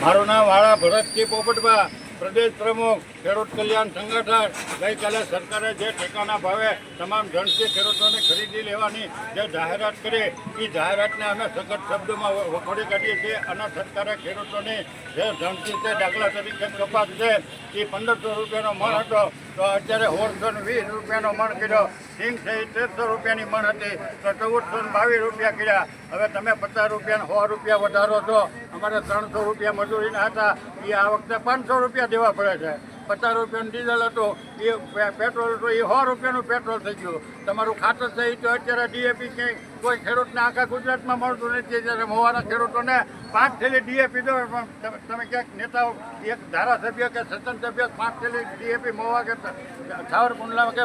મારું નામ વાળા ભરતજી પોપટભા, પ્રદેશ પ્રમુખ, ખેડૂત કલ્યાણ સંગઠન. ગઈકાલે સરકારે જે ટેકાના ભાવે તમામ જણસી ખેડૂતોને ખરીદી લેવાની જે જાહેરાત કરી એ જાહેરાતને અમે સખત શબ્દોમાં વખોડી કાઢીએ છીએ અને સરકારે ખેડૂતોની જે જણસી છે દાખલા તરીકે કપાસ છે એ પંદરસો રૂપિયાનો મણ હતો. તો અત્યારે સોળસો ને વીસ રૂપિયાનો મણ કર્યો. સિંગ છે એ તેરસો રૂપિયાની મણ હતી. તો ચૌદસો ને બાવીસ રૂપિયા કર્યા. હવે તમે પચાસ રૂપિયા સો રૂપિયા વધારો છો. અમારે ત્રણસો રૂપિયા મજૂરીના હતા એ આ વખતે પાંચસો રૂપિયા દેવા પડે છે. પચાસ રૂપિયાનું ડીઝલ હતું એ પેટ્રોલ હતું એ સો રૂપિયાનું પેટ્રોલ થઈ ગયું. તમારું ખાતર થઈ તો અત્યારે ડીએપી ક્યાંય કોઈ ખેડૂતને આખા ગુજરાતમાં મળતું નથી. જ્યારે મોવાના ખેડૂતોને પાંચ થેલી ડીએપી દો, પણ તમે- ક્યાંક નેતાઓ, એક ધારાસભ્ય કે સત્તન સભ્ય પાંચ થેલી ડીએપી મોવા કે સાવરકુંડલામાં કે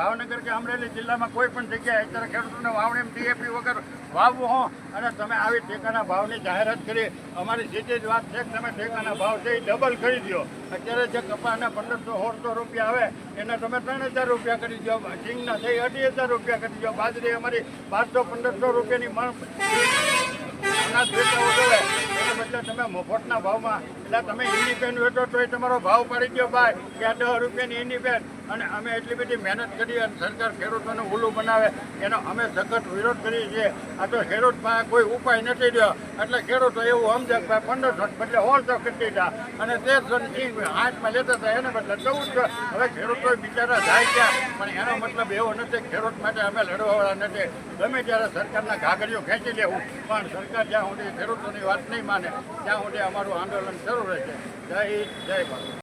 ભાવનગર કે અમરેલી જિલ્લામાં કોઈ પણ જગ્યાએ અત્યારે ખેડૂતોને વાવણી ડીએપી વગર વાવવું હો. અને તમે આવી ટેકાના ભાવની જાહેરાત કરી. અમારી સીધી જ વાત છે કે તમે ટેકાના ભાવ છે એ ડબલ કરી દો અત્યારે જે કપાસના પંદરસો, સોળસો રૂપિયા આવે, એને તમે ત્રણ હજાર રૂપિયા કરી દો સિંગના છે અઢી હજાર રૂપિયા કરી દો બાજરી અમારી બારસો, પંદરસો રૂપિયાની મણ તમે મફતના ભાવમાં, એટલે તમે ઇન્ડિપેન્ડ વેચો તો તમારો ભાવ પાડી ગયો ભાઈ. કે દસ રૂપિયાની ઇન્ડિપેન્ડ અને અમે એટલી બધી મહેનત કરી અને સરકાર ખેડૂતોને ઊલું બનાવે, એનો અમે સખત વિરોધ કરીએ છીએ. આ તો ખેડૂત પાસે કોઈ ઉપાય નથી રહ્યો. એટલે ખેડૂતો એવું સમજે કે પંદરસો બદલે ઓળસો કરી દીધા. અને તેરસો હાથમાં લેતા હતા, એને બદલે ચૌદસો હવે ખેડૂતો બિચારા જાય ગયા પણ એનો મતલબ એવો નથી, ખેડૂત માટે અમે લડવાવાળા નથી. ગમે ત્યારે સરકારના ઘાઘરીઓ ખેંચી લેવું, પણ સરકાર જ્યાં સુધી ખેડૂતોની વાત નહીં માને, ત્યાં સુધી અમારું આંદોલન શરૂ રહેશે. જય જય ભારત.